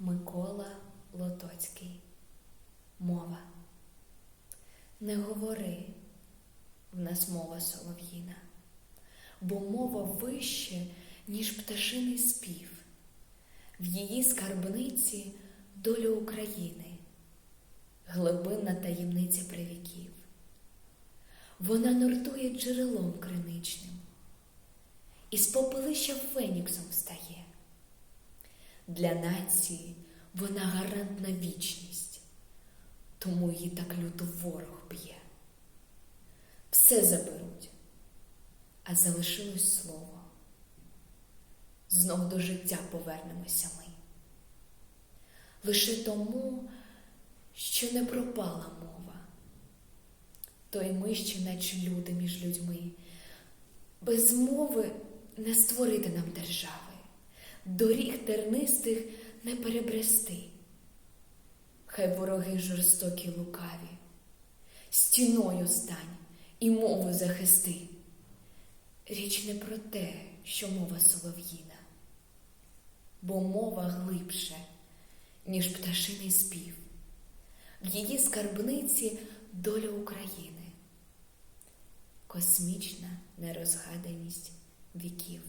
Микола Лотоцький. Мова. Не говори, в нас мова солов'їна, бо мова вище, ніж пташиний спів. В її скарбниці доля України, глибинна таємниця привіків. Вона нуртує джерелом криничним, і з попелища феніксом. Для нації вона гарант на вічність, тому її так люто ворог б'є. Все заберуть, а залишилось слово. Знов до життя повернемося ми. Лише тому, що не пропала мова, то й ми ще, наче люди між людьми, без мови не створити нам держави доріг тернистих не перебрести. Хай вороги жорстокі лукаві, стіною стань і мову захисти. Річ не про те, що мова солов'їна, бо мова глибше, ніж пташиний спів, в її скарбниці доля України, космічна нерозгаданість віків.